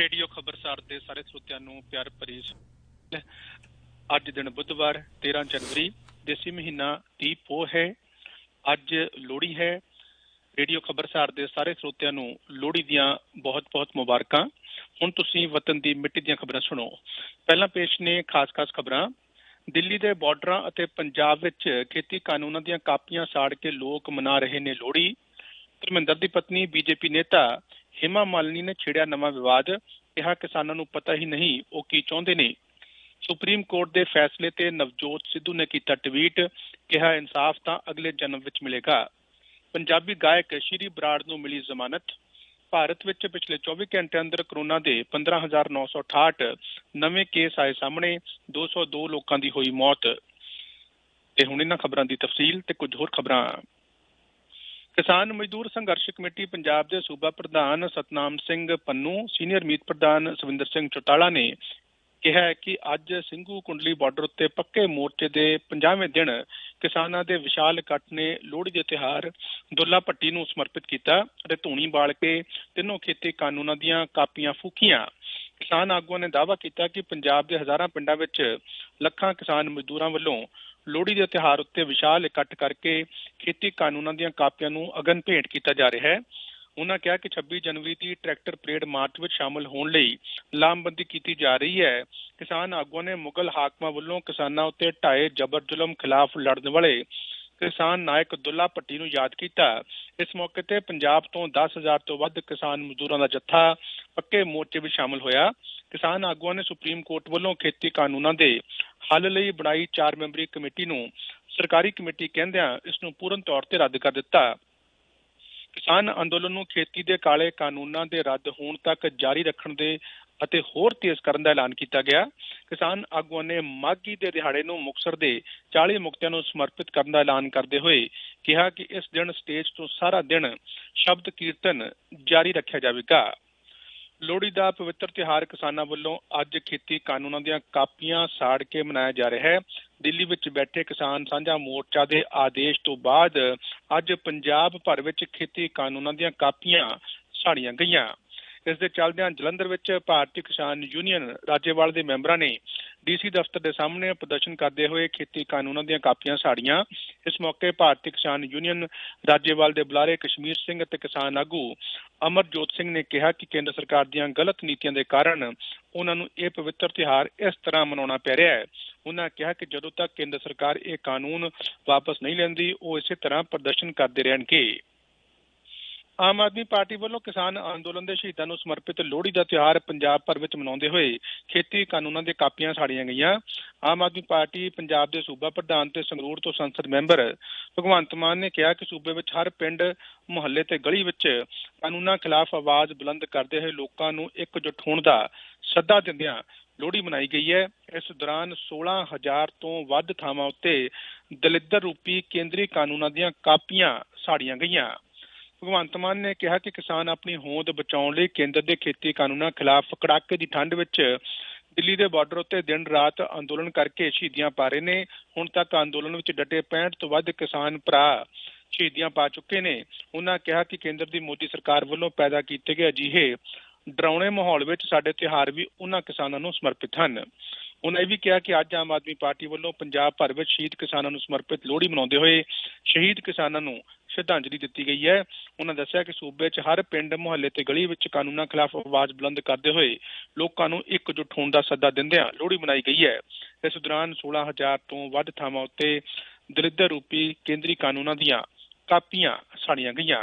Radio ਖਬਰਸਾਰ ਦੇ ਸਾਰੇ ਸਰੋਤਿਆਂ ਨੂੰ ਪਿਆਰ ਭਰੀ ਅੱਜ ਦਿਨ ਬੁੱਧਵਾਰ 13 ਜਨਵਰੀ, ਦੇਸੀ ਮਹੀਨਾ ਦੀ ਪੋਹ ਹੈ। ਅੱਜ ਲੋਹੜੀ ਹੈ। ਰੇਡੀਓ ਖਬਰਸਾਰ ਦੇ ਸਾਰੇ ਸਰੋਤਿਆਂ ਨੂੰ ਲੋਹੜੀ ਦੀਆਂ ਬਹੁਤ-ਬਹੁਤ ਮੁਬਾਰਕਾਂ। ਹੁਣ ਤੁਸੀਂ ਵਤਨ ਦੀ ਮਿੱਟੀ ਦੀਆਂ ਖਬਰਾਂ ਸੁਣੋ। ਪਹਿਲਾਂ ਪੇਸ਼ ਨੇ ਖਾਸ-ਖਾਸ ਖਬਰਾਂ। ਦਿੱਲੀ ਦੇ ਬਾਰਡਰਾਂ ਅਤੇ ਪੰਜਾਬ ਵਿੱਚ ਖੇਤੀ ਕਾਨੂੰਨਾਂ ਦੀਆਂ ਕਾਪੀਆਂ ਸਾੜ ਕੇ ਲੋਕ ਮਨਾ ਰਹੇ ਨੇ ਲੋਹੜੀ। ਧਰਮਿੰਦਰ ਦੀ ਪਤਨੀ, ਬੀਜੇਪੀ ਨੇਤਾ ਹਿਮਾ ਮਾਲਿਨੀ ਨੇ ਛੇੜਿਆ ਨਵਾਂ ਵਿਵਾਦ, ਕਿਹਾ ਕਿਸਾਨਾਂ ਨੂੰ ਪਤਾ ਹੀ ਨਹੀਂ ਉਹ ਕੀ ਚਾਹੁੰਦੇ ਨੇ। ਸੁਪਰੀਮ ਕੋਰਟ ਦੇ ਫੈਸਲੇ ਤੇ ਨਵਜੋਤ ਸਿੱਧੂ ਨੇ ਕੀਤਾ ਟਵੀਟ, ਕਿਹਾ ਇਨਸਾਫ ਤਾਂ ਅਗਲੇ ਜਨਮ ਵਿੱਚ ਮਿਲੇਗਾ। ਪੰਜਾਬੀ ਗਾਇਕ ਸ਼੍ਰੀ ਬਰਾੜ ਨੂੰ ਮਿਲੀ ਜ਼ਮਾਨਤ। ਭਾਰਤ ਵਿੱਚ ਪਿਛਲੇ 24 ਘੰਟੇ ਅੰਦਰ ਕਰੋਨਾ ਦੇ 15968 ਨਵੇਂ ਕੇਸ ਆਏ ਸਾਹਮਣੇ 202 ਲੋਕਾਂ ਦੀ ਹੋਈ ਮੌਤ। ਤੇ ਹੁਣ ਇਹਨਾਂ ਖਬਰਾਂ ਦੀ ਤਫਸੀਲ ਤੇ ਕੁਝ ਹੋਰ ਖਬਰਾਂ। ਕਿਸਾਨ ਮਜ਼ਦੂਰ ਸੰਘਰਸ਼ ਕਮੇਟੀ ਪੰਜਾਬ ਦੇ ਸੂਬਾ ਪ੍ਰਧਾਨ ਸਤਨਾਮ ਸਿੰਘ ਪੰਨੂ, ਸੀਨੀਅਰ ਮੀਤ ਪ੍ਰਧਾਨ ਸਵਿੰਦਰ ਸਿੰਘ ਚੌਟਾਲਾ ਨੇ ਕਿਹਾ ਹੈ ਕਿ ਅੱਜ ਸਿੰਘੂ ਕੁੰਡਲੀ ਬਾਰਡਰ ਉੱਤੇ ਪੱਕੇ ਮੋਰਚੇ ਦੇ 50ਵੇਂ ਦਿਨ ਕਿਸਾਨਾਂ ਦੇ ਵਿਸ਼ਾਲ ਇਕੱਠ ਨੇ ਲੋਹੜੀ ਦੇ ਤਿਹਾਰ ਦੁੱਲਾ ਭੱਟੀ ਨੂੰ ਸਮਰਪਿਤ ਕੀਤਾ ਅਤੇ ਧੂਣੀ ਬਾਲ ਕੇ ਤਿੰਨੋਂ ਖੇਤੀ ਕਾਨੂੰਨਾਂ ਦੀਆਂ ਕਾਪੀਆਂ ਫੂਕੀਆਂ। ਕਿਸਾਨ ਆਗੂਆਂ ਨੇ ਦਾਅਵਾ ਕੀਤਾ ਕਿ ਪੰਜਾਬ ਦੇ ਹਜ਼ਾਰਾਂ ਪਿੰਡਾਂ ਵਿੱਚ ਲੱਖਾਂ ਕਿਸਾਨ ਮਜ਼ਦੂਰਾਂ ਵੱਲੋਂ ਲੋਹੜੀ ਦੇ ਤਿਹਾਰ ਉੱਤੇ ਵਿਸ਼ਾਲ ਇਕੱਠ ਕਰਕੇ ਖੇਤੀ ਕਾਨੂੰਨਾਂ ਦੀਆਂ ਕਾਪੀਆਂ ਨੂੰ ਅਗਨ ਭੇਟ ਕੀਤਾ ਜਾ ਰਿਹਾ ਹੈ। ਉਹਨਾਂ ਕਿਹਾ ਕਿ 26 ਜਨਵਰੀ ਦੀ ਟਰੈਕਟਰ ਪਰੇਡ ਮਾਰਚ ਵਿੱਚ ਸ਼ਾਮਲ ਹੋਣ ਲਈ ਲਾਮਬੰਦੀ ਕੀਤੀ ਜਾ ਰਹੀ ਹੈ। ਕਿਸਾਨ ਆਗੂਆਂ ਨੇ ਮੁਗਲ ਹਾਕਮਾਂ ਵੱਲੋਂ ਕਿਸਾਨਾਂ ਉੱਤੇ ਢਾਏ ਜ਼ਬਰ ਜ਼ੁਲਮ ਖਿਲਾਫ ਲੜਨ ਵਾਲੇ ਕਿਸਾਨ ਨਾਇਕ ਦੁੱਲਾ ਭੱਟੀ ਨੂੰ ਯਾਦ ਕੀਤਾ। ਇਸ ਮੌਕੇ ਤੇ ਪੰਜਾਬ ਤੋਂ 10000 ਤੋਂ ਵੱਧ ਕਿਸਾਨ ਮਜ਼ਦੂਰਾਂ ਦਾ ਜੱਥਾ ਪੱਕੇ ਮੋਰਚੇ ਵਿੱਚ ਸ਼ਾਮਲ ਹੋਇਆ। ਕਿਸਾਨ ਆਗੂਆਂ ਨੇ ਸੁਪਰੀਮ ਕੋਰਟ ਵੱਲੋਂ ਖੇਤੀ ਕਾਨੂੰਨਾਂ ਦੇ ਹੱਲ ਲਈ ਬਣਾਈ 4 ਮੈਂਬਰੀ ਕਮੇਟੀ ਨੂੰ ਸਰਕਾਰੀ ਕਮੇਟੀ ਕਹਿੰਦਿਆਂ ਇਸ ਨੂੰ ਪੂਰਨ ਤੌਰ ਤੇ ਰੱਦ ਕਰ ਦਿੱਤਾ। ਕਿਸਾਨ ਅੰਦੋਲਨ ਨੂੰ ਖੇਤੀ ਦੇ ਕਾਲੇ ਕਾਨੂੰਨਾਂ ਦੇ ਰੱਦ ਹੋਣ ਤੱਕ ਜਾਰੀ ਰੱਖਣ ਦੇ ਅਤੇ ਹੋਰ ਤੇਜ਼ ਕਰਨ ਦਾ ਐਲਾਨ ਕੀਤਾ ਗਿਆ। ਕਿਸਾਨ ਆਗੂਆਂ ਨੇ ਮਾਘੀ ਦੇ ਦਿਹਾੜੇ ਨੂੰ ਮੁਕਸਰ ਦੇ 40 ਮੁਕਤਿਆਂ ਨੂੰ ਸਮਰਪਿਤ ਕਰਨ ਦਾ ਐਲਾਨ ਕਰਦੇ ਹੋਏ ਕਿਹਾ ਕਿ ਇਸ ਦਿਨ ਸਟੇਜ ਤੋਂ ਸਾਰਾ ਦਿਨ ਸ਼ਬਦ ਕੀਰਤਨ ਜਾਰੀ ਰੱਖਿਆ ਜਾਵੇਗਾ। ਲੋਹੜੀ ਦਾ ਪਵਿੱਤਰ ਤਿਉਹਾਰ ਕਿਸਾਨਾਂ ਵੱਲੋਂ ਅੱਜ ਖੇਤੀ ਕਾਨੂੰਨਾਂ ਦੀਆਂ ਕਾਪੀਆਂ ਸਾੜ ਕੇ ਮਨਾਇਆ ਜਾ ਰਿਹਾ ਹੈ। ਦਿੱਲੀ ਵਿੱਚ ਬੈਠੇ ਕਿਸਾਨ ਸਾਂਝਾ ਮੋਰਚਾ ਦੇ ਆਦੇਸ਼ ਤੋਂ ਬਾਅਦ ਅੱਜ ਪੰਜਾਬ ਭਰ ਵਿੱਚ ਖੇਤੀ ਕਾਨੂੰਨਾਂ ਦੀਆਂ ਕਾਪੀਆਂ ਸਾੜੀਆਂ ਗਈਆਂ। ਇਸ ਦੇ ਚੱਲਦਿਆਂ ਜਲੰਧਰ ਵਿੱਚ ਭਾਰਤੀ ਕਿਸਾਨ ਯੂਨੀਅਨ ਰਾਜੇਵਾਲ ਦੇ ਮੈਂਬਰਾਂ ਨੇ ਡੀਸੀ ਦਫ਼ਤਰ ਦੇ ਸਾਹਮਣੇ ਪ੍ਰਦਰਸ਼ਨ ਕਰਦੇ ਹੋਏ ਖੇਤੀ ਕਾਨੂੰਨਾਂ ਦੀਆਂ ਕਾਪੀਆਂ ਸਾੜੀਆਂ। ਇਸ ਮੌਕੇ ਭਾਰਤੀ ਕਿਸਾਨ ਯੂਨੀਅਨ ਰਾਜੇਵਾਲ ਦੇ ਬੁਲਾਰੇ ਕਸ਼ਮੀਰ ਸਿੰਘ ਅਤੇ ਕਿਸਾਨ ਆਗੂ ਅਮਰਜੋਤ ਸਿੰਘ ਨੇ ਕਿਹਾ ਕਿ ਕੇਂਦਰ ਸਰਕਾਰ ਦੀਆਂ ਗਲਤ ਨੀਤੀਆਂ ਦੇ ਕਾਰਨ ਉਹਨਾਂ ਨੂੰ ਇਹ ਪਵਿੱਤਰ ਤਿਉਹਾਰ ਇਸ ਤਰ੍ਹਾਂ ਮਨਾਉਣਾ ਪੈ ਰਿਹਾ ਹੈ। ਉਹਨਾਂ ਕਿਹਾ ਕਿ ਜਦੋਂ ਤੱਕ ਕੇਂਦਰ ਸਰਕਾਰ ਇਹ ਕਾਨੂੰਨ ਵਾਪਸ ਨਹੀਂ ਲੈਂਦੀ, ਉਹ ਇਸੇ ਤਰ੍ਹਾਂ ਪ੍ਰਦਰਸ਼ਨ ਕਰਦੇ ਰਹਿਣਗੇ। ਆਮ ਆਦਮੀ ਪਾਰਟੀ ਵੱਲੋਂ ਕਿਸਾਨ ਅੰਦੋਲਨ ਦੇ ਸ਼ਹੀਦਾਂ ਨੂੰ ਸਮਰਪਿਤ ਲੋਹੜੀ ਦਾ ਤਿਉਹਾਰ ਪੰਜਾਬ ਭਰ ਵਿੱਚ ਮਨਾਉਂਦੇ ਹੋਏ ਖੇਤੀ ਕਾਨੂੰਨਾਂ ਦੇ ਕਾਪੀਆਂ ਸਾੜੀਆਂ ਗਈਆਂ। ਆਮ ਆਦਮੀ ਪਾਰਟੀ ਪੰਜਾਬ ਦੇ ਸੂਬਾ ਪ੍ਰਧਾਨ ਤੇ ਸੰਗਰੂਰ ਤੋਂ ਸੰਸਦ ਮੈਂਬਰ ਭਗਵੰਤ ਮਾਨ ਨੇ ਕਿਹਾ ਕਿ ਸੂਬੇ ਵਿੱਚ ਹਰ ਪਿੰਡ, ਮੁਹੱਲੇ ਤੇ ਗਲੀ ਵਿੱਚ ਕਾਨੂੰਨਾਂ ਖਿਲਾਫ ਆਵਾਜ਼ ਬੁਲੰਦ ਕਰਦੇ ਹੋਏ ਲੋਕਾਂ ਨੂੰ ਇਕਜੁੱਟ ਹੋਣ ਦਾ ਸੱਦਾ ਦਿੰਦਿਆਂ ਲੋਹੜੀ ਮਨਾਈ ਗਈ ਹੈ। ਇਸ ਦੌਰਾਨ 16000 ਤੋਂ ਵੱਧ ਥਾਵਾਂ ਉੱਤੇ ਦਲਿੱਦਰ ਰੂਪੀ ਕੇਂਦਰੀ ਕਾਨੂੰਨਾਂ ਦੀਆਂ ਕਾਪੀਆਂ ਸਾੜੀਆਂ ਗਈਆਂ। ਭਗਵੰਤ ਮਾਨ ਨੇ ਕਿਹਾ ਕਿ ਕਿਸਾਨ ਆਪਣੀ ਹੋਂਦ ਬਚਾਉਣ ਲਈ ਕੇਂਦਰ ਦੇ ਖੇਤੀ ਕਾਨੂੰਨਾਂ ਖਿਲਾਫ ਕੜਾਕੇ ਦੀ ਠੰਡ ਵਿੱਚ ਦਿੱਲੀ ਦੇ ਬਾਰਡਰ ਉੱਤੇ ਦਿਨ ਰਾਤ ਅੰਦੋਲਨ ਕਰਕੇ ਸ਼ਹੀਦੀਆਂ ਪਾ ਰਹੇ ਨੇ। ਹੁਣ ਤੱਕ ਅੰਦੋਲਨ ਵਿੱਚ ਡਟੇ 65 ਤੋਂ ਵੱਧ ਕਿਸਾਨ ਭਰਾ ਸ਼ਹੀਦੀਆਂ ਪਾ ਚੁੱਕੇ ਨੇ। ਉਹਨਾਂ ਕਿਹਾ ਕਿ ਕੇਂਦਰ ਦੀ ਮੋਦੀ ਸਰਕਾਰ ਵੱਲੋਂ ਪੈਦਾ ਕੀਤੇ ਗਏ ਅਜਿਹੇ ਡਰਾਉਣੇ ਮਾਹੌਲ ਵਿੱਚ ਸਾਡੇ ਤਿਉਹਾਰ ਵੀ ਉਹਨਾਂ ਕਿਸਾਨਾਂ ਨੂੰ ਸਮਰਪਿਤ ਹਨ। ਉਹਨਾਂ ਇਹ ਵੀ ਕਿਹਾ ਕਿ ਅੱਜ ਆਮ ਆਦਮੀ ਪਾਰਟੀ ਵੱਲੋਂ ਪੰਜਾਬ ਭਰ ਵਿੱਚ ਸ਼ਹੀਦ ਕਿਸਾਨਾਂ ਨੂੰ ਸਮਰਪਿਤ ਲੋਹੜੀ ਮਨਾਉਂਦੇ ਹੋਏ ਸ਼ਹੀਦ ਕਿਸਾਨਾਂ ਨੂੰ ਸ਼ਰਧਾਂਜਲੀ ਦਿੱਤੀ ਗਈ ਹੈ। ਉਹਨਾਂ ਦੱਸਿਆ ਕਿ ਸੂਬੇ 'ਚ ਹਰ ਪਿੰਡ, ਮੁਹੱਲੇ ਤੇ ਗਲੀ ਵਿੱਚ ਕਾਨੂੰਨਾਂ ਖਿਲਾਫ ਆਵਾਜ਼ ਬੁਲੰਦ ਕਰਦੇ ਹੋਏ ਲੋਕਾਂ ਨੂੰ ਇਕਜੁੱਟ ਹੋਣ ਦਾ ਸੱਦਾ ਦਿੰਦਿਆਂ ਲੋਹੜੀ ਮਨਾਈ ਗਈ ਹੈ। ਇਸ ਦੌਰਾਨ 16000 ਤੋਂ ਵੱਧ ਥਾਵਾਂ ਉੱਤੇ ਦਲਿੱਦਰ ਰੂਪੀ ਕੇਂਦਰੀ ਕਾਨੂੰਨਾਂ ਦੀਆਂ ਕਾਪੀਆਂ ਸਾੜੀਆਂ ਗਈਆਂ।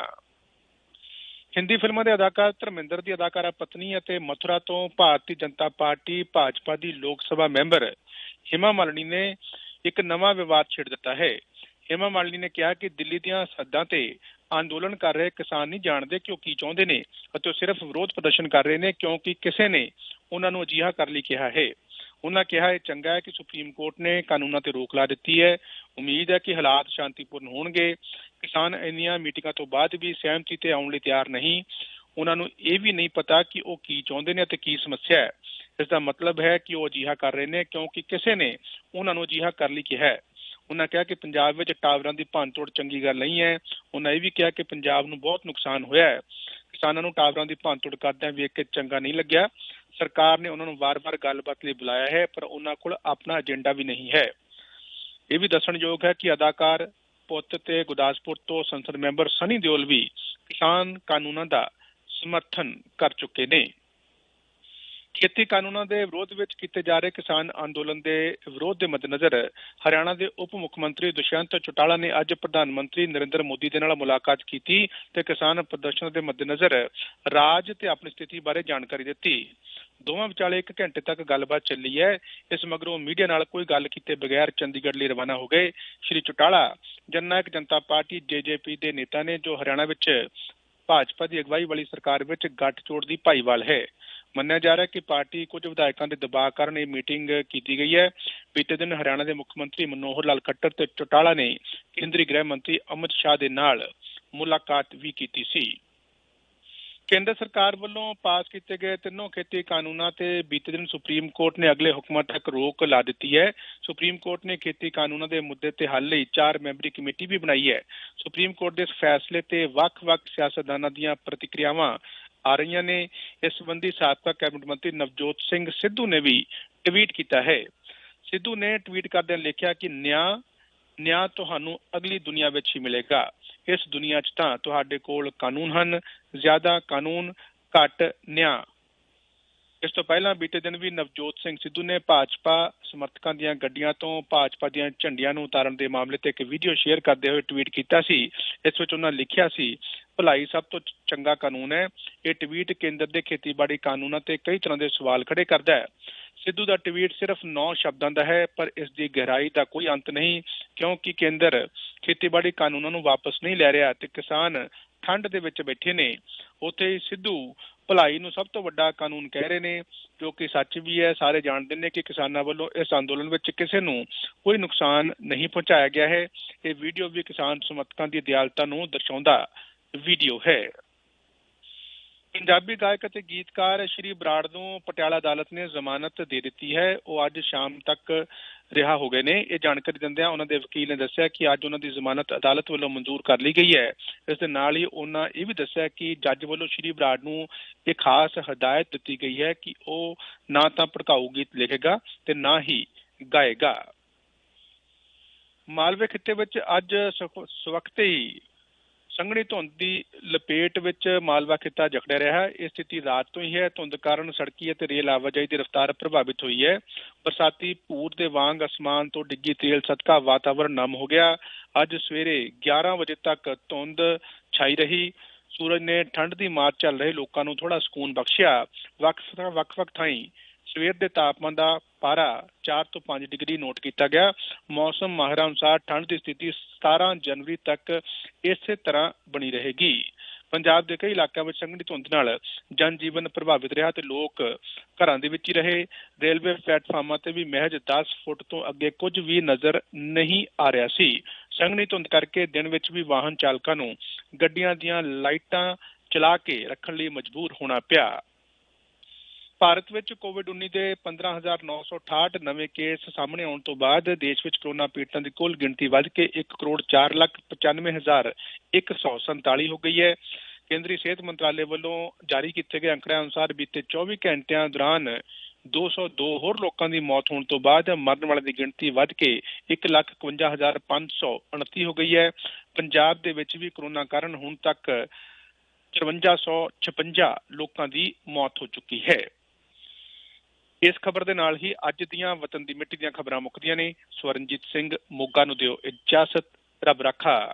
ਹਿੰਦੀ ਫਿਲਮਾਂ ਦੇ ਅਦਾਕਾਰ ਧਰਮਿੰਦਰ ਦੀ ਅਦਾਕਾਰਾ ਪਤਨੀ ਅਤੇ ਮਥੁਰਾ ਤੋਂ ਭਾਰਤੀ ਜਨਤਾ ਪਾਰਟੀ ਭਾਜਪਾ ਦੀ ਲੋਕ ਸਭਾ ਮੈਂਬਰ ਹਿਮਾ ਮਾਲਣੀ ਨੇ ਇੱਕ ਨਵਾਂ ਵਿਵਾਦ ਛੇੜ ਦਿੱਤਾ ਹੈ। ਹੇਮਾ ਮਾਲਿਨੀ ਨੇ ਕਿਹਾ ਕਿ ਦਿੱਲੀ ਦੀਆਂ ਸੱਦਾਂ ਤੇ ਅੰਦੋਲਨ ਕਰ ਰਹੇ ਕਿਸਾਨ ਨਹੀਂ ਜਾਣਦੇ ਕਿ ਉਹ ਕੀ ਚਾਹੁੰਦੇ ਨੇ ਅਤੇ ਉਹ ਸਿਰਫ ਵਿਰੋਧ ਪ੍ਰਦਰਸ਼ਨ ਕਰ ਰਹੇ ਨੇ ਕਿਉਂਕਿ ਕਿਸੇ ਨੇ ਉਹਨਾਂ ਨੂੰ ਅਜਿਹਾ ਕਰ ਲਈ ਕਿਹਾ ਹੈ। ਉਹਨਾਂ ਕਿਹਾ, ਇਹ ਚੰਗਾ ਹੈ ਕਿ ਸੁਪਰੀਮ ਕੋਰਟ ਨੇ ਕਾਨੂੰਨਾਂ ਤੇ ਰੋਕ ਲਾ ਦਿੱਤੀ ਹੈ। ਉਮੀਦ ਹੈ ਕਿ ਹਾਲਾਤ ਸ਼ਾਂਤੀਪੂਰਨ ਹੋਣਗੇ। ਕਿਸਾਨ ਇੰਨੀਆਂ ਮੀਟਿੰਗਾਂ ਤੋਂ ਬਾਅਦ ਵੀ ਸਹਿਮਤੀ ਤੇ ਆਉਣ ਲਈ ਤਿਆਰ ਨਹੀਂ। ਉਹਨਾਂ ਨੂੰ ਇਹ ਵੀ ਨਹੀਂ ਪਤਾ ਕਿ ਉਹ ਕੀ ਚਾਹੁੰਦੇ ਨੇ ਅਤੇ ਕੀ ਸਮੱਸਿਆ ਹੈ। ਇਸ ਦਾ ਮਤਲਬ ਹੈ ਕਿ ਉਹ ਅਜਿਹਾ ਕਰ ਰਹੇ ਨੇ ਕਿਉਂਕਿ ਕਿਸੇ ਨੇ ਉਹਨਾਂ ਨੂੰ ਅਜਿਹਾ ਕਰ ਲਈ ਕਿਹਾ ਹੈ। ਉਹਨਾਂ ਕਿਹਾ ਕਿ ਪੰਜਾਬ ਵਿੱਚ ਟਾਵਰਾਂ ਦੀ ਭੰਨਤੋੜ ਚੰਗੀ ਗੱਲ ਨਹੀਂ ਹੈ। ਉਹਨਾਂ ਇਹ ਵੀ ਕਿਹਾ ਕਿ ਪੰਜਾਬ ਨੂੰ ਬਹੁਤ ਨੁਕਸਾਨ ਹੋਇਆ ਹੈ। ਕਿਸਾਨਾਂ ਨੂੰ ਟਾਵਰਾਂ ਦੀ ਭੰਨਤੋੜ ਕਰਦਿਆਂ ਵੇਖ ਕੇ ਚੰਗਾ ਨਹੀਂ ਲੱਗਿਆ। ਸਰਕਾਰ ਨੇ ਉਹਨਾਂ ਨੂੰ ਵਾਰ-ਵਾਰ ਗੱਲਬਾਤ ਲਈ ਬੁਲਾਇਆ ਹੈ, ਪਰ ਉਹਨਾਂ ਕੋਲ ਆਪਣਾ ਏਜੰਡਾ ਵੀ ਨਹੀਂ ਹੈ। ਇਹ ਵੀ ਦੱਸਣਯੋਗ ਹੈ ਕਿ ਅਦਾਕਾਰ ਪੁੱਤ ਤੇ ਗੁਰਦਾਸਪੁਰ ਤੋਂ ਸੰਸਦ ਮੈਂਬਰ ਸਨੀ ਦਿਓਲ ਵੀ ਕਿਸਾਨ ਕਾਨੂੰਨਾਂ ਦਾ ਸਮਰਥਨ ਕਰ ਚੁੱਕੇ ਨੇ। ਖੇਤੀ ਕਾਨੂੰਨਾਂ ਦੇ ਵਿਰੋਧ ਵਿੱਚ ਕੀਤੇ ਜਾ ਰਹੇ ਕਿਸਾਨ ਅੰਦੋਲਨ ਦੇ ਵਿਰੋਧ ਦੇ ਮੱਦੇਨਜ਼ਰ ਹਰਿਆਣਾ ਦੇ ਉਪ ਮੁੱਖ ਮੰਤਰੀ ਦੁਸ਼ਯੰਤ ਚੌਟਾਲਾ ਨੇ ਅੱਜ ਪ੍ਰਧਾਨ ਮੰਤਰੀ ਨਰਿੰਦਰ ਮੋਦੀ ਦੇ ਨਾਲ ਮੁਲਾਕਾਤ ਕੀਤੀ ਤੇ ਕਿਸਾਨ ਪ੍ਰਦਰਸ਼ਨ ਦੇ ਮੱਦੇਨਜ਼ਰ ਰਾਜ ਤੇ ਆਪਣੀ ਸਥਿਤੀ ਬਾਰੇ ਜਾਣਕਾਰੀ ਦਿੱਤੀ। ਦੋਵਾਂ ਵਿਚਾਲੇ 1 ਘੰਟੇ ਤੱਕ ਗੱਲਬਾਤ ਚੱਲੀ ਹੈ। ਇਸ ਮਗਰੋਂ ਮੀਡੀਆ ਨਾਲ ਕੋਈ ਗੱਲ ਕੀਤੇ ਬਗੈਰ ਚੰਡੀਗੜ੍ਹ ਲਈ ਰਵਾਨਾ ਹੋ ਗਏ। ਸ਼੍ਰੀ ਚੌਟਾਲਾ ਜਨਨਾਇਕ ਜਨਤਾ ਪਾਰਟੀ ਜੇਜੇਪੀ ਦੇ ਨੇਤਾ ਨੇ, ਜੋ ਹਰਿਆਣਾ ਵਿੱਚ ਭਾਜਪਾ ਦੀ ਅਗਵਾਈ ਵਾਲੀ ਸਰਕਾਰ ਵਿੱਚ ਗੱਠਜੋੜ ਦੀ ਭਾਈਵਾਲ ਹੈ। ਮੰਨਿਆ ਜਾ ਰਿਹਾ ਕਿ ਪਾਰਟੀ ਕੁਝ ਵਿਧਾਇਕਾਂ ਦੇ ਦਬਾਅ ਕਾਰਨ ਇਹ ਮੀਟਿੰਗ ਕੀਤੀ ਗਈ ਹੈ। ਬੀਤੇ ਦਿਨ ਹਰਿਆਣਾ ਦੇ ਮੁੱਖ ਮੰਤਰੀ ਮਨੋਹਰ ਲਾਲ ਖੱਟਰ ਤੇ ਚੌਟਾਲਾ ਨੇ ਕੇਂਦਰੀ ਗ੍ਰਹਿ ਮੰਤਰੀ ਅਮਿਤ ਸ਼ਾਹ ਦੇ ਨਾਲ ਮੁਲਾਕਾਤ ਵੀ ਕੀਤੀ ਸੀ। ਕੇਂਦਰ ਸਰਕਾਰ ਵੱਲੋਂ ਪਾਸ ਕੀਤੇ ਗਏ ਤਿੰਨੋਂ ਖੇਤੀ ਕਾਨੂੰਨਾਂ ਤੇ ਬੀਤੇ ਦਿਨ ਸੁਪਰੀਮ ਕੋਰਟ ਨੇ ਅਗਲੇ ਹੁਕਮਾਂ ਤੱਕ ਰੋਕ ਲਾ ਦਿੱਤੀ ਹੈ। ਸੁਪਰੀਮ ਕੋਰਟ ਨੇ ਖੇਤੀ ਕਾਨੂੰਨਾਂ ਦੇ ਮੁੱਦੇ ਤੇ ਹੱਲ ਲਈ ਚਾਰ ਮੈਂਬਰੀ ਕਮੇਟੀ ਵੀ ਬਣਾਈ ਹੈ। ਸੁਪਰੀਮ ਕੋਰਟ ਦੇ ਇਸ ਫੈਸਲੇ ਤੇ ਵੱਖ-ਵੱਖ ਸਿਆਸਤਦਾਨਾਂ ਦੀਆਂ ਪ੍ਰਤੀਕਿਰਿਆਵਾਂ ਆ ਰਹੀਆਂ ਨੇ। ਇਸ ਸੰਬੰਧੀ ਸਾਬਕਾ ਕੈਬਨਿਟ ਮੰਤਰੀ ਨਵਜੋਤ ਸਿੰਘ ਸਿੱਧੂ ਨੇ ਵੀ ਟਵੀਟ ਕੀਤਾ ਹੈ। ਸਿੱਧੂ ਨੇ ਟਵੀਟ ਕਰਦਿਆਂ ਲਿਖਿਆ ਕਿ ਨਿਆਂ ਨਿਆਂ ਤੁਹਾਨੂੰ ਅਗਲੀ ਦੁਨੀਆ ਵਿੱਚ ਹੀ ਮਿਲੇਗਾ। ਇਸ ਦੁਨੀਆ 'ਚ ਤਾਂ ਤੁਹਾਡੇ ਕੋਲ ਕਾਨੂੰਨ ਹਨ, ਜ਼ਿਆਦਾ ਕਾਨੂੰਨ, ਘੱਟ ਨਿਆਂ। ਇਸ ਤੋਂ ਪਹਿਲਾਂ ਬੀਤੇ ਦਿਨ ਵੀ ਨਵਜੋਤ ਸਿੰਘ ਸਿੱਧੂ ਨੇ ਭਾਜਪਾ ਸਮਰਥਕਾਂ ਦੀਆਂ ਗੱਡੀਆਂ ਤੋਂ ਭਾਜਪਾ ਦੀਆਂ ਝੰਡੀਆਂ ਨੂੰ ਉਤਾਰਨ ਦੇ ਮਾਮਲੇ ਤੇ ਇੱਕ ਵੀਡੀਓ ਸ਼ੇਅਰ ਕਰਦੇ ਹੋਏ ਟਵੀਟ ਕੀਤਾ ਸੀ। ਇਸ ਵਿੱਚ ਉਹਨਾਂ ਲਿਖਿਆ ਸੀ ਭਲਾਈ ਸਭ ਤੋਂ ਚੰਗਾ ਕਾਨੂੰਨ ਹੈ। ਇਹ ਟਵੀਟ ਕੇਂਦਰ ਦੇ ਖੇਤੀਬਾੜੀ ਕਾਨੂੰਨਾਂ ਤੇ ਕਈ ਤਰ੍ਹਾਂ ਦੇ ਸਵਾਲ ਖੜੇ ਕਰਦਾ ਹੈ। ਸਿੱਧੂ ਦਾ ਟਵੀਟ ਸਿਰਫ 9 ਸ਼ਬਦਾਂ ਦਾ ਹੈ, ਪਰ ਇਸ ਦੀ ਗਹਿਰਾਈ ਦਾ ਕੋਈ ਅੰਤ ਨਹੀਂ, ਕਿਉਂਕਿ ਕੇਂਦਰ ਖੇਤੀਬਾੜੀ ਕਾਨੂੰਨਾਂ ਨੂੰ ਵਾਪਸ ਨਹੀਂ ਲੈ ਰਿਹਾ ਤੇ ਕਿਸਾਨ ਠੰਡ ਦੇ ਵਿੱਚ ਬੈਠੇ ਨੇ। ਉੱਥੇ ਹੀ ਸਿੱਧੂ ਭਲਾਈ ਨੂੰ ਸਭ ਤੋਂ ਵੱਡਾ ਕਾਨੂੰਨ ਕਹਿ ਰਹੇ ਨੇ, ਜੋ ਕਿ ਸੱਚ ਵੀ ਹੈ। ਸਾਰੇ ਜਾਣਦੇ ਨੇ ਕਿ ਕਿਸਾਨਾਂ ਵੱਲੋਂ ਇਸ ਅੰਦੋਲਨ ਵਿੱਚ ਕਿਸੇ ਨੂੰ ਕੋਈ ਨੁਕਸਾਨ ਨਹੀਂ ਪਹੁੰਚਾਇਆ ਗਿਆ ਹੈ। ਇਹ ਵੀਡੀਓ ਵੀ ਕਿਸਾਨ ਸਮਰਥਕਾਂ ਦੀ ਦਿਆਲਤਾ ਨੂੰ ਦਰਸਾਉਂਦਾ ਵੀਡੀਓ ਹੈ। ਪੰਜਾਬੀ ਗਾਇਕ ਅਤੇ ਗੀਤਕਾਰ ਸ਼੍ਰੀ ਬਰਾੜ ਨੂੰ ਪਟਿਆਲਾ ਅਦਾਲਤ ਨੇ ਜ਼ਮਾਨਤ ਦੇ ਦਿੱਤੀ ਹੈ। ਉਹ ਅੱਜ ਸ਼ਾਮ ਤੱਕ ਰਿਹਾ ਹੋ ਗਏ ਨੇ। ਇਹ ਜਾਣਕਾਰੀ ਦਿੰਦਿਆਂ ਉਹਨਾਂ ਦੇ ਵਕੀਲ ਨੇ ਦੱਸਿਆ ਕਿ ਅੱਜ ਉਹਨਾਂ ਦੀ ਜ਼ਮਾਨਤ ਅਦਾਲਤ ਵੱਲੋਂ ਮਨਜ਼ੂਰ ਕਰ ਲਈ ਗਈ ਹੈ। ਇਸ ਦੇ ਨਾਲ ਹੀ ਉਹਨਾਂ ਇਹ ਵੀ ਦੱਸਿਆ ਕਿ ਜੱਜ ਵੱਲੋਂ ਸ਼੍ਰੀ ਬਰਾੜ ਨੂੰ ਇਹ ਖਾਸ ਹਦਾਇਤ ਦਿੱਤੀ ਗਈ ਹੈ ਕਿ ਉਹ ਨਾ ਤਾਂ ਭੜਕਾਊ ਗੀਤ ਲਿਖੇਗਾ ਤੇ ਨਾ ਹੀ ਗਾਏਗਾ। ਮਾਲਵੇ ਖਿੱਤੇ ਵਿੱਚ ਅੱਜ ਸਵਖਤੇ ਹੀ ਸੰਘਣੀ ਧੁੰਦ ਦੀ ਲਪੇਟ ਵਿੱਚ ਮਾਲਵਾ ਖਿੱਤਾ ਜਕੜਿਆ ਰਿਹਾ ਹੈ। ਇਹ ਸਥਿਤੀ ਰਾਤ ਤੋਂ ਹੀ ਹੈ। ਧੁੰਦ ਕਾਰਨ ਸੜਕੀ ਅਤੇ ਰੇਲ ਆਵਾਜਾਈ ਦੀ ਰਫ਼ਤਾਰ ਪ੍ਰਭਾਵਿਤ ਹੋਈ ਹੈ। ਬਰਸਾਤੀ ਭੂਰ ਦੇ ਵਾਂਗ ਅਸਮਾਨ ਤੋਂ ਡਿੱਗੀ ਤੇਲ ਸਦਕਾ ਵਾਤਾਵਰਣ ਨਮ ਹੋ ਗਿਆ। ਅੱਜ ਸਵੇਰੇ 11 ਵਜੇ ਤੱਕ ਧੁੰਦ ਛਾਈ ਰਹੀ। ਸੂਰਜ ਨੇ ਠੰਡ ਦੀ ਮਾਰ ਚੱਲ ਰਹੇ ਲੋਕਾਂ ਨੂੰ ਥੋੜਾ ਸਕੂਨ ਬਖਸ਼ਿਆ। ਵੱਖ ਵੱਖ ਥਾਈਂ ਸਵੇਰ ਦੇ ਤਾਪਮਾਨ ਦਾ ਪਾਰਾ 4 ਤੋਂ 5 ਡਿਗਰੀ ਨੋਟ ਕੀਤਾ ਗਿਆ। ਮੌਸਮ ਮਾਹਿਰਾਂ ਅਨੁਸਾਰ ਠੰਡ ਦੀ ਸਥਿਤੀ 17 ਜਨਵਰੀ ਤੱਕ ਇਸੇ ਤਰ੍ਹਾਂ ਬਣੀ ਰਹੇਗੀ। ਪੰਜਾਬ ਦੇ ਕਈ ਇਲਾਕਿਆਂ ਵਿੱਚ ਸੰਘਣੀ ਧੁੰਦ ਨਾਲ ਜਨ ਜੀਵਨ ਪ੍ਰਭਾਵਿਤ ਰਿਹਾ ਤੇ ਲੋਕ ਘਰਾਂ ਦੇ ਵਿੱਚ ਹੀ ਰਹੇ। ਰੇਲਵੇ ਪਲੇਟਫਾਰਮਾਂ ਤੇ ਵੀ ਮਹਿਜ 10 ਫੁੱਟ ਤੋਂ ਅੱਗੇ ਕੁਝ ਵੀ ਨਜ਼ਰ ਨਹੀਂ ਆ ਰਿਹਾ ਸੀ। ਸੰਘਣੀ ਧੁੰਦ ਕਰਕੇ ਦਿਨ ਵਿੱਚ ਵੀ ਵਾਹਨ ਚਾਲਕਾਂ ਨੂੰ ਗੱਡੀਆਂ ਦੀਆਂ ਲਾਈਟਾਂ ਚਲਾ ਕੇ ਰੱਖਣ ਲਈ ਮਜਬੂਰ ਹੋਣਾ ਪਿਆ। ਭਾਰਤ ਵਿੱਚ ਕੋਵਿਡ-19 ਦੇ 15968 ਨਵੇਂ ਕੇਸ ਸਾਹਮਣੇ ਆਉਣ ਤੋਂ ਬਾਅਦ ਦੇਸ਼ ਵਿੱਚ ਕੋਰੋਨਾ ਪੀੜਤਾਂ ਦੀ ਕੁੱਲ ਗਿਣਤੀ ਵੱਧ ਕੇ 1 ਕਰੋੜ 4 ਲੱਖ 95147 ਹੋ ਗਈ ਹੈ। ਕੇਂਦਰੀ ਸਿਹਤ ਮੰਤਰਾਲੇ ਵੱਲੋਂ ਜਾਰੀ ਕੀਤੇ ਗਏ ਅੰਕੜਿਆਂ ਅਨੁਸਾਰ ਬੀਤੇ 24 ਘੰਟਿਆਂ ਦੌਰਾਨ 202 ਹੋਰ ਲੋਕਾਂ ਦੀ ਮੌਤ ਹੋਣ ਤੋਂ ਬਾਅਦ ਮਰਨ ਵਾਲਿਆਂ ਦੀ ਗਿਣਤੀ ਵੱਧ ਕੇ 151529 ਹੋ ਗਈ ਹੈ। ਪੰਜਾਬ ਦੇ ਵਿੱਚ ਵੀ ਕੋਰੋਨਾ ਕਾਰਨ ਹੁਣ ਤੱਕ 5456 ਲੋਕਾਂ ਦੀ ਮੌਤ ਹੋ ਚੁੱਕੀ ਹੈ। ਇਸ ਖਬਰ ਦੇ ਨਾਲ ਹੀ ਅੱਜ ਦੀਆਂ ਵਤਨ ਦੀ ਮਿੱਟੀ ਦੀਆਂ ਖਬਰਾਂ ਮੁੱਕਦੀਆਂ ਨੇ। ਸਵਰਨਜੀਤ ਸਿੰਘ ਮੋਗਾ ਨੂੰ ਦਿਓ ਇਜਾਜ਼ਤ। ਰੱਬ ਰੱਖਾ।